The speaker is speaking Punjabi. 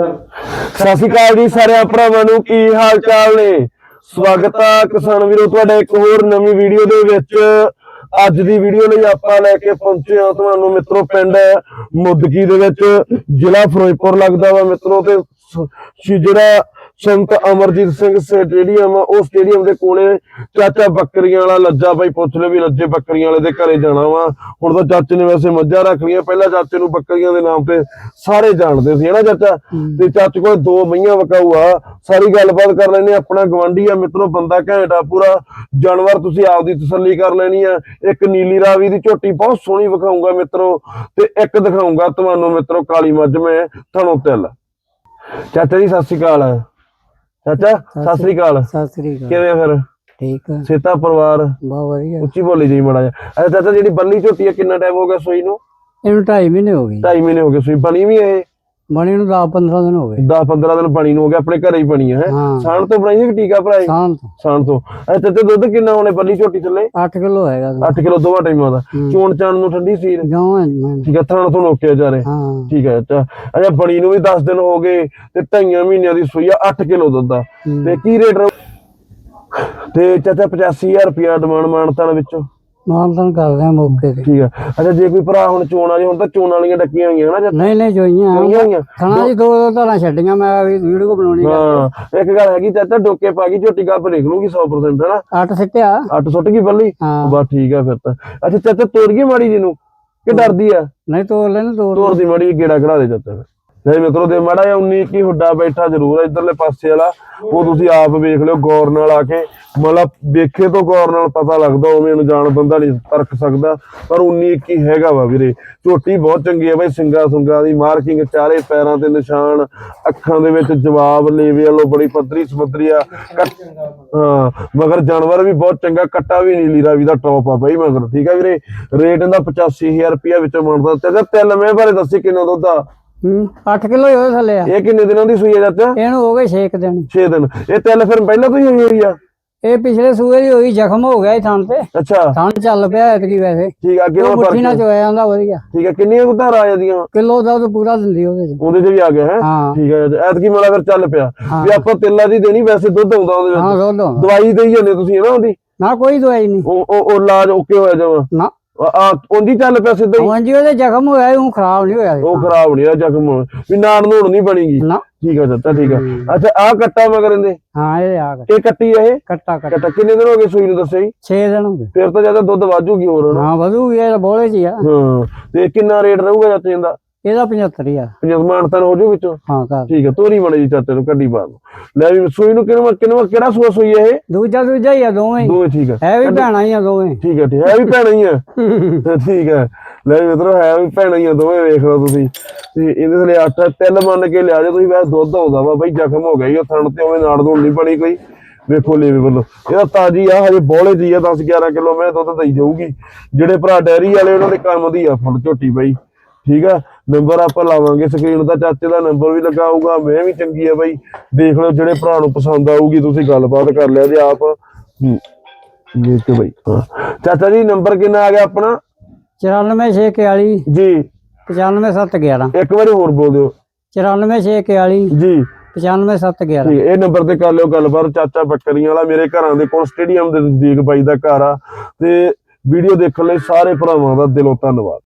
ਸਤਿ ਸ਼੍ਰੀ ਅਕਾਲ ਜੀ ਸਾਰੇ ਭਰਾਵਾਂ ਨੂੰ, ਕੀ ਹਾਲ ਚਾਲ ਨੇ? ਸਵਾਗਤ ਆ ਕਿਸਾਨ ਵੀਰੋ ਤੁਹਾਡੇ ਇੱਕ ਹੋਰ ਨਵੀਂ ਵੀਡੀਓ ਦੇ ਵਿੱਚ। ਅੱਜ ਦੀ ਵੀਡੀਓ ਲਈ ਆਪਾਂ ਲੈ ਕੇ ਪਹੁੰਚੇ ਹਾਂ ਤੁਹਾਨੂੰ ਮਿੱਤਰੋ ਪਿੰਡ ਮੁੱਦਕੀ ਦੇ ਵਿੱਚ। ਜ਼ਿਲ੍ਹਾ ਫਿਰੋਜ਼ਪੁਰ ਲੱਗਦਾ ਵਾ ਮਿੱਤਰੋ ਤੇ ਜਿਹੜਾ ਸੰਤ ਅਮਰਜੀਤ ਸਿੰਘ ਸਟੇਡੀਅਮ ਆ, ਉਹ ਸਟੇਡੀਅਮ ਦੇ ਕੋਲੇ ਚਾਚਾ ਬੱਕਰੀਆਂ ਵਾਲਾ ਲੱਜਾ ਬਾਈ ਪੁੱਛ ਲਿਓ ਵੀ ਲੱਜੇ ਬੱਕਰੀਆਂ ਵਾਲੇ ਦੇ ਘਰੇ ਜਾਣਾ ਵਾ। ਹੁਣ ਤਾਂ ਚਾਚੇ ਨੇ ਵੈਸੇ ਮੱਝਾਂ ਰੱਖ ਲਈਆਂ ਪਹਿਲਾਂ ਚਾਚੇ ਨੂੰ ਬੱਕਰੀਆਂ ਦੇ ਨਾਮ ਤੇ ਸਾਰੇ ਜਾਣਦੇ ਸੀ ਹਨਾ ਚਾਚਾ? ਤੇ ਚਾਚੇ ਕੋਲ ਦੋ ਮਈਆਂ ਵਕਾਊ ਆ ਸਾਰੀ ਗੱਲਬਾਤ ਕਰ ਲੈਣੇ ਆਪਣਾ ਗਵਾਂਢੀ ਆ ਮਿੱਤਰੋ ਬੰਦਾ ਘੈਂਟ ਆ ਪੂਰਾ। ਜਾਨਵਰ ਤੁਸੀਂ ਆਪਦੀ ਤਸੱਲੀ ਕਰ ਲੈਣੀ ਆ ਇੱਕ ਨੀਲੀ ਰਾਵੀ ਦੀ ਝੋਟੀ ਬਹੁਤ ਸੋਹਣੀ ਵਿਖਾਊਂਗਾ ਮਿੱਤਰੋ ਤੇ ਇੱਕ ਦਿਖਾਊਂਗਾ ਤੁਹਾਨੂੰ ਮਿੱਤਰੋ ਕਾਲੀ ਮੱਝ ਮੈਂ ਥਣੋਂ ਤਿਲ। ਚਾਚਾ ਜੀ ਸਤਿ ਸ਼੍ਰੀ ਅਕਾਲ। ਚਾਚਾ ਸਤਿ ਸ਼੍ਰੀ ਅਕਾਲ। ਸਤਿ ਸ੍ਰੀ ਅਕਾਲ। ਕਿਵੇਂ ਆ ਫਿਰ? ਠੀਕ ਆ। ਸੇਤਾ ਪਰਿਵਾਰ। ਬਹੁਤ ਵਧੀਆ। ਉੱਚੀ ਬੋਲੀ ਜੀ ਮੜਾ ਜਾ ਅੱਛਾ ਚਾਚਾ ਜਿਹੜੀ ਬੱਲੀ ਝੋਟੀ ਆ ਕਿੰਨਾ ਟਾਈਮ ਹੋ ਗਿਆ ਸੂਈ ਨੂੰ? ਇਹਨੂੰ 2.5 ਮਹੀਨੇ ਹੋ ਗਏ। 2.5 ਮਹੀਨੇ ਹੋ ਗਏ ਸੂਈ। ਬਣੀ ਵੀ ਇਹ? ਬਣੇ ਨੂੰ 10 15 ਦਿਨ ਹੋ ਗਏ। 10 15 ਦਿਨ ਬਣੀ ਨੂੰ ਹੋ ਗਿਆ ਆਪਣੇ ਘਰੇ ਹੀ ਬਣੀ ਹੈ। ਹਾਂ। ਸਾਣ ਤੋਂ ਬਣਾਈ ਹੈ ਕਿ ਟੀਕਾ ਭਰਾਈ? ਸ਼ਾਮ ਤੋਂ। ਸਾਣ ਤੋਂ। ਅੱਛਾ ਚਾਚਾ ਦੁੱਧ ਕਿੰਨਾ ਹੋਣੇ ਬੱਲੀ ਝੋਟੀ ਥੱਲੇ? 8 ਕਿਲੋ ਹੈਗਾ 8 ਕਿਲੋ ਦੋਵਾਂ ਟਾਈਮਾਂ ਦਾ। ਹੂੰ। ਚੋਣ ਚਾਣ ਨੂੰ ਠੰਡੀ ਸੀ ਗਾਂ ਮੈਂ ਠੀਕ ਹੈ ਥਣ ਤੋਂ ਨੋਕਿਆ ਜਾ ਰਹੇ। ਹਾਂ। ਠੀਕ ਹੈ ਅੱਛਾ। ਅੱਛਾ ਬਣੀ ਨੂੰ ਵੀ 10 ਦਿਨ ਹੋ ਗਏ ਤੇ ਢਾਈਆਂ ਮਹੀਨਿਆਂ ਦੀ ਸੂਈ ਆ 8 ਕਿਲੋ ਦੁੱਧ ਹੂੰ। ਤੇ ਕੀ ਰੇਟ ਰਹੂ ਤੇ ਚਾਚਾ 85000 ਰੁਪਿਆ ਡਿਮਾਂਡ ਮਾਨਤਾਂ ਵਿੱਚੋਂ। ਮਾਨਤਨ ਕਰਦੇ ਆ ਮੌਕੇ ਤੇ। ਠੀਕ ਆ। ਅੱਛਾ ਜੇ ਕੋਈ ਭਰਾ ਹੁਣ ਚੋਣ ਵਾਲੀ ਹੁਣ ਤਾਂ ਚੋਣ ਵਾਲੀਆਂ ਡੱਕੀਆਂ ਹੋਈਆਂ ਹਨਾ ਨਹੀਂ ਨਹੀਂ ਜੋਈਆਂ ਹੋਈਆਂ। ਖਾਣਾ ਜੀ ਦੋ ਦੋ ਧਾਰਾਂ ਛੱਡੀਆਂ ਮੈਂ ਵੀ ਵੀਡੀਓ ਬਣਾਉਣੀ ਹਾਂ ਇੱਕ ਗੱਲ ਹੈਗੀ ਚਾਚਾ ਡੋਕੇ ਪਾ ਗਈ ਝੋਟੀ ਗੱਪ ਨਿਕਲੂਗੀ 100% ਹਨਾ? ਅੱਠ ਸਿੱਟਿਆ। ਅੱਟ ਸੁੱਟ ਗਈ ਬੱਲੀ? ਹਾਂ। ਬਸ ਠੀਕ ਆ ਫਿਰ ਤਾਂ। ਅੱਛਾ ਚਾਚਾ ਤੋੜ ਗਈ ਮਾੜੀ ਜੀ ਨੂੰ? ਕਿ ਡਰਦੀ ਆ? ਨਹੀਂ ਤੋੜ ਲੈਣ ਤੋੜ ਤੋੜ ਦੀ ਮਾੜੀ ਗੇੜਾ ਕਢਾ ਦੇ ਚਾਚਾ ਨਹੀਂ ਮਿੱਤਰੋ ਦੇ ਮਾੜਾ ਜਿਹਾ 19 ਕੀ ਹੁੱਡਾ ਬੈਠਾ ਜ਼ਰੂਰ ਆ ਇਧਰਲੇ ਪਾਸੇ ਵਾਲਾ, ਉਹ ਤੁਸੀਂ ਆਪ ਵੇਖ ਲਿਓ ਗੌਰ ਨਾਲ ਆ ਕੇ। ਮਤਲਬ ਵੇਖੇ ਤੋਂ ਗੌਰ ਨਾਲ ਪਤਾ ਲੱਗਦਾ, ਉਵੇਂ ਅਣਜਾਣ ਬੰਦਾ ਨਹੀਂ ਪਰਖ ਸਕਦਾ। ਪਰ 19 ਕੀ ਹੈਗਾ ਵਾ ਵੀਰੇ। ਝੋਟੀ ਬਹੁਤ ਚੰਗੀ ਆ ਬਈ, ਸਿੰਗਾ ਸੁੰਗਾ ਦੀ ਮਾਰਕਿੰਗ, ਚਾਰੇ ਪੈਰਾਂ ਤੇ ਨਿਸ਼ਾਨ, ਅੱਖਾਂ ਦੇ ਵਿੱਚ ਜਵਾਬ, ਲੇਵੇ ਵਾਲੋ ਬੜੀ ਪੱਧਰੀ ਸਮੱਧਰੀ ਆ। ਹਾਂ, ਮਗਰ ਜਾਨਵਰ ਵੀ ਬਹੁਤ ਚੰਗਾ, ਕੱਟਾ ਵੀ ਨੀਲੀ ਰਾਵੀ ਦਾ ਟੌਪ ਆ ਬਾਈ ਮਗਰ, ਠੀਕ ਆ ਵੀਰੇ? ਰੇਟ ਇਹਦਾ 85000 ਰੁਪਇਆ ਵਿੱਚੋਂ ਮੰਨਦਾ ਚਾਚਾ ਤਿੰਨ ਮੈਂ ਬਾਰੇ ਦੱਸੀ ਕਿੰਨਾ ਦੁੱਧ ਆ? ਹੂੰ 8 ਕਿਲੋ ਹੀ ਹੋਏ ਥੱਲੇ ਆ। ਇਹ ਕਿੰਨੇ ਦਿਨਾਂ ਦੀ ਸੂਈ ਆ ਚਾਚਾ ਇਹਨੂੰ ਹੋ ਗਏ 6 ਦਿਨ। 6 ਦਿਨ। ਇਹ ਤਿੰਨ ਫਿਰ ਪਹਿਲਾਂ ਤੋਂ ਹੀ ਹੋਈ ਹੋਈ ਆ? ਇਹ ਪਿਛਲੇ ਸੂਏ ਦੀ ਹੋਈ ਜ਼ਖਮ ਹੋ ਗਿਆ ਇਹ ਥਣ ਤੇ। ਅੱਛਾ। ਥਣ ਚੱਲ ਪਿਆ ਐਤਕੀ ਵੈਸੇ। ਠੀਕ ਆ ਉਹ ਮੁੱਠੀ ਨਾਲ ਚੋਇਆ ਜਾਂਦਾ ਵਧੀਆ। ਠੀਕ ਆ ਕਿੰਨੀਆਂ ਕੁ ਧਾਰਾਂ ਆ ਜਾਂਦੀਆਂ? ਕਿਲੋ ਦਾ ਤਾਂ ਪੂਰਾ ਦਿੰਦੀ ਉਹਦੇ ਚ। ਉਹਦੇ 'ਚ ਵੀ ਆ ਗਿਆ ਹੈ? ਹਾਂ। ਠੀਕ ਹੈ ਐਤਕੀ ਮੇਲਾ ਫਿਰ ਚੱਲ ਪਿਆ। ਹਾਂ। ਵੀ ਆਪਾਂ ਤਿੱਲਾ ਦੀ ਦੇਣੀ ਵੈਸੇ ਦੁੱਧ ਆਉਂਦਾ ਉਹਦੇ ਹਾਂ ਵਿੱਚ ਦੁੱਧ ਆਉਂਦਾ। ਦਵਾਈ ਦੇਈ ਜਾਂਦੇ ਤੁਸੀਂ ਹੈ ਨਾ ਉਹਦੀ? ਨਾ ਕੋਈ ਦਵਾਈ ਨਹੀਂ। ਉਹ ਉਹ ਇਲਾਜ ਓਕੇ ਹੋਇਆ ਜਾਵਾ। ਨਾ। ਆ ਉਹਦੀ ਚੱਲ ਪਿਆ ਸਿੱਧਾ ਹੀ। ਹਾਂਜੀ ਉਹਦੇ ਜ਼ਖਮ ਹੋਇਆ ਉਹ ਖਰਾਬ ਨਹੀਂ ਹੋਇਆ ਉਹ ਖਰਾਬ ਨਹੀਂ ਆ ਜ਼ਖਮ। ਵੀ ਨਾੜ ਨੂੜ ਨਹੀਂ ਬਣੀਗੀ। ਠੀਕ ਆ ਚਾਚਾ ਠੀਕ ਆ। ਅੱਛਾ ਆ ਕੱਟਾ ਮਗਰ ਇਹਦੇ। ਹਾਂ ਇਹ ਆ ਇਹ ਕੱਟੀ ਇਹ? ਕੱਟਾ ਕੱਟਾ। ਕਿੰਨੇ ਦਿਨ ਹੋ ਗਏ ਸੂਈ ਨੂੰ ਦੱਸਿਆ ਜੀ? 6 ਦਿਨ ਹੋ ਗਏ। ਫਿਰ ਤਾਂ ਜ਼ਿਆਦਾ ਦੁੱਧ ਵਾਜੂਗੀ ਹੋਰ ਹਾਂ ਵਧੂ ਇਹ ਬੋਲੇ ਜੀ ਆ। ਹਾਂ ਤੇ ਕਿੰਨਾ ਰੇਟ ਰਹੂਗਾ ਚਾਚੇ ਦਾ ਇਹਦਾ 75 ਆ। ਜਜ਼ਮਾਨ ਤਾਂ ਹੋ ਜੂ ਵਿੱਚੋਂ। ਹਾਂ ਕਰ। ਠੀਕ ਹੈ ਤੋਰੀ ਬਣੇ ਜੀ ਚਾਚੇ ਨੂੰ ਕੱਢੀ ਨੂੰ। ਲੈ ਵੀ ਸੂਈ ਨੂੰ ਕਿਹਨੂੰ ਕਿਹਨੂੰ ਕਿਹੜਾ ਸੂਆ ਸੂਈ ਹੈ ਇਹ? ਦੂਜਾ ਦੂਜਾ ਹੀ ਆ ਦੋਵੇਂ। ਹੀ। ਦੋਵੇਂ ਠੀਕ ਹੈ ਹੈ ਵੀ ਭੈਣਾਂ ਹੀ ਆ ਦੋਵੇਂ। ਠੀਕ ਹੈ ਠੀਕ ਹੈ ਇਹ ਵੀ ਭੈਣਾਂ ਹੀ ਆ। ਠੀਕ ਹੈ ਲੈ ਵੀ ਮਿੱਤਰੋ ਹੈ ਵੀ ਭੈਣਾਂ ਹੀ ਆ ਦੋਵੇਂ ਵੇਖ ਲਓ ਤੁਸੀਂ। ਤੇ ਇਹਦੇ ਥਲੇ ਆਟਾ ਤਿੰਨ ਮੰਨ ਕੇ ਲਿਆ ਜੇ ਤੁਸੀਂ ਵੈਸੇ ਦੁੱਧ ਆਉਂਦਾ ਵਾ ਬਈ ਜ਼ਖਮ ਹੋ ਗਿਆ ਜੀ ਉਹ ਥਣ ਤੇ ਉਵੇਂ ਨਾੜ ਦੂਣ ਨਹੀਂ ਬਣੀ ਕੋਈ। ਵੇਖੋ ਲੇਵੇ ਵੱਲੋਂ। ਇਹਦਾ ਤਾਜੀ ਆ ਹਜੇ ਬੋਲੇ ਦੀ ਆ 10 11 ਕਿਲੋ ਮੈਂ ਦੁੱਧ ਦਈ ਜਾਊਗੀ। ਜਿਹੜੇ ਭਰਾ ਡੈਰੀ ਵਾਲੇ ਉਹਨਾਂ ਦੇ ਕੰਮ ਦੀ ਆ ਫੁੱਲ ਝੋਟੀ ਬਈ। ਠੀਕ ਆ? ਨੰਬਰ ਆਪਾਂ ਲਾਵਾਂਗੇ ਸਕਰੀਨ ਦਾ ਚਾਚੇ ਦਾ ਨੰਬਰ ਵੀ ਲੱਗਾ ਹੋਊਗਾ ਮੈਂ ਵੀ ਚੰਗੀ ਆ ਬਾਈ। ਦੇਖ ਲਓ ਜਿਹੜੇ ਭਰਾ ਨੂੰ ਪਸੰਦ ਆਊਗੀ ਤੁਸੀਂ ਗੱਲਬਾਤ ਕਰ ਲਿਆ ਜੇ ਆਪ। ਦੇਖ ਬਾਈ। ਚਾਚਾ ਜੀ ਨੰਬਰ ਕਿੰਨਾ ਆ ਗਿਆ ਆਪਣਾ? 94641 ਜੀ। 95711 ਇੱਕ ਵਾਰੀ ਹੋਰ ਬੋਲ ਦਿਓ। 94641 ਜੀ। 95711 ਠੀਕ ਹੈ, ਇਹ ਨੰਬਰ ਤੇ ਕਰ ਲਿਓ ਗੱਲਬਾਤ ਚਾਚਾ ਬੱਕਰੀਆਂ ਵਾਲਾ ਮੇਰੇ ਘਰਾਂ ਦੇ ਕੋਲ ਸਟੇਡੀਅਮ ਦੇ ਨਜ਼ਦੀਕ ਬਾਈ ਦਾ ਘਰ ਆ। ਤੇ ਵੀਡੀਓ ਦੇਖਣ ਲਈ ਸਾਰੇ ਭਰਾਵਾਂ ਦਾ ਦਿਲੋਂ ਧੰਨਵਾਦ।